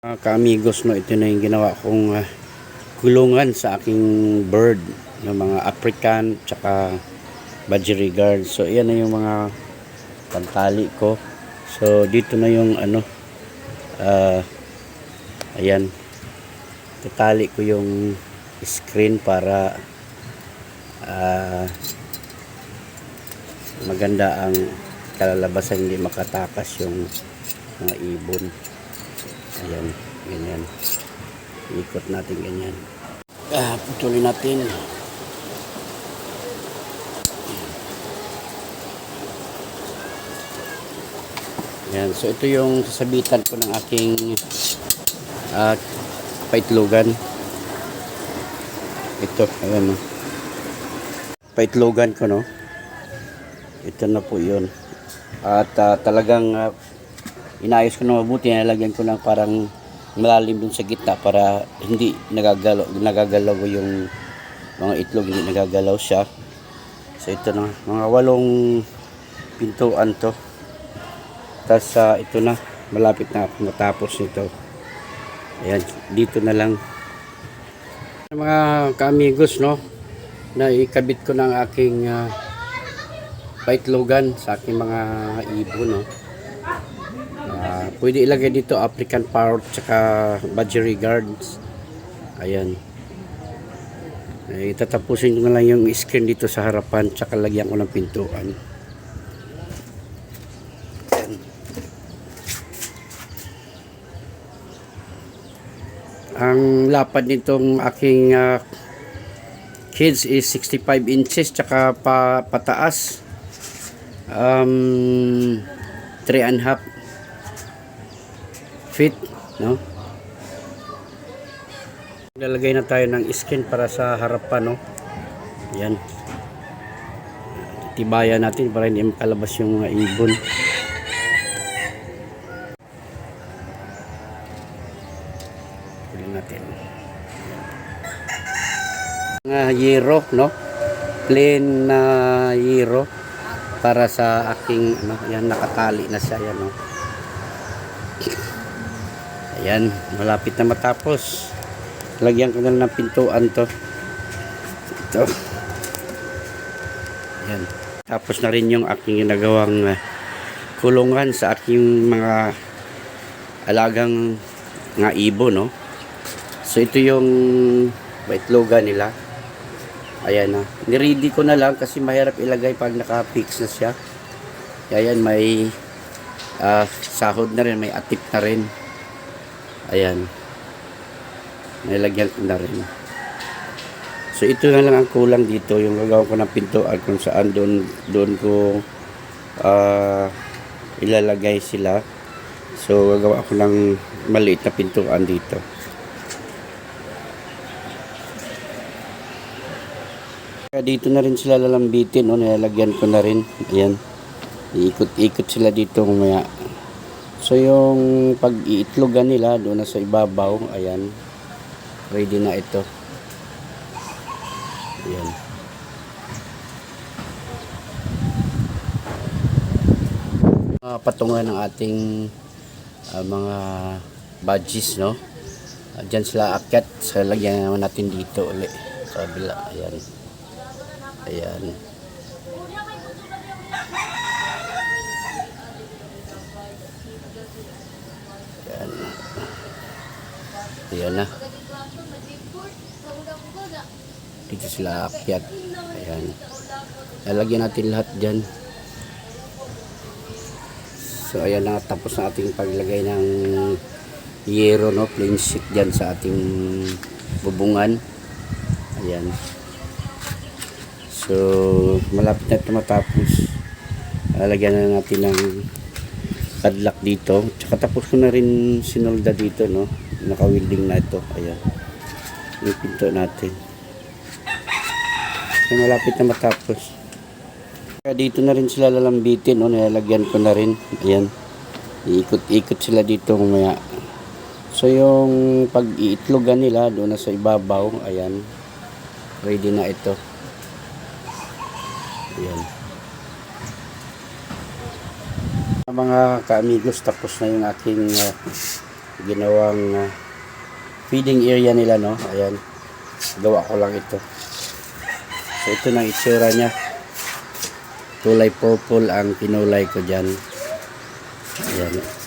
Mga ka-amigos, no, ito na yung ginawa kong ah, kulungan sa aking bird, ng mga African, tsaka budgerigard. So, yan na yung mga pantali ko. So, dito na yung ano, ah, ayan, tatali ko yung screen para ah, maganda ang kalalabasan, hindi makatakas yung mga ibon. Ayan, ganyan. Ikot natin ganyan. Ah, putulin natin. Ayan, so ito yung sasabitan ko ng aking ah, paitlogan. Ito, ayan o. Paitlogan ko, no? Ito na po yun. At ah, talagang ah, inayos ko na mabuti, nalagyan ko ng parang malalim dun sa gitna para hindi nagagalaw, nagagalaw yung mga itlog, hindi nagagalaw siya. So ito na, mga walong pintuan to. Tapos ah, ito na, malapit na matapos nito. Ayan, dito na lang. Mga ka-amigos, no, na ikabit ko ng aking uh, paitlogan sa aking mga ibon, no. Pwede ilagay dito African Parrot tsaka Budgerigars. Ayan. Eh, tatapusin ko na lang yung screen dito sa harapan tsaka lagyan ko ng pintuan. Ang lapad nitong aking ah, kids is 65 inches tsaka pa, pataas um, 3 and half feet, no? Lalagay na tayo ng skin para sa harapan, no? Yan. Tibayan natin para hindi makalabas yung mga ibon. Kunin natin. Mga yero, no? Plain na yero para sa aking ano, yan nakatali na siya yan, no? Ayan, malapit na matapos. Lagyan ko na lang ng pintuan to. Ito. Ayan. Tapos na rin yung aking ginagawang uh, kulungan sa aking mga alagang nga ibo, no? So, ito yung baitloga nila. Ayan na. Niready ko na lang kasi mahirap ilagay pag naka-fix na siya. Ayan, may ah, sahod na rin, may atip na rin. Ayan. Nilagyan ko na rin. So ito na lang ang kulang dito, yung gagawin ko ng pintuan kung saan doon doon ko ah, ilalagay sila. So gagawa ko ng maliit na pintuan dito. Dito na rin sila lalambitin, no? nilalagyan ko na rin. Ayan. Iikot-ikot sila dito mamaya. So yung pag-iitlogan nila doon na sa ibabaw, ayan. Ready na ito. Ayan. Mga patungan ng ating ah, mga badges, no? Uh, Diyan sila akyat. So lagyan naman natin dito ulit. Sa kabila. Ayan. Ayan. Ayan na. Dito sila akyat. Ayan. Lalagyan natin lahat dyan. So ayan na tapos na ating paglagay ng yero no plain sheet dyan sa ating bubungan. Ayan. So malapit na ito matapos. Lalagyan na natin ng padlock dito. Tsaka tapos ko na rin sinolda dito no. Naka-welding na ito. Ayan. Yung pinto natin. So malapit na matapos. Dito na rin sila lalambitin, no? nilalagyan ko na rin. Ayan. Iikot-ikot sila dito mamaya. So yung pag-iitlogan nila doon na sa ibabaw, ayan. Ready na ito. Ayan. Mga ka-amigos, tapos na yung aking uh, ginawang ah, feeding area nila no? Ayan. Gawa ko lang ito. So ito na itsura niya. Kulay purple ang pinulay ko dyan. Ayan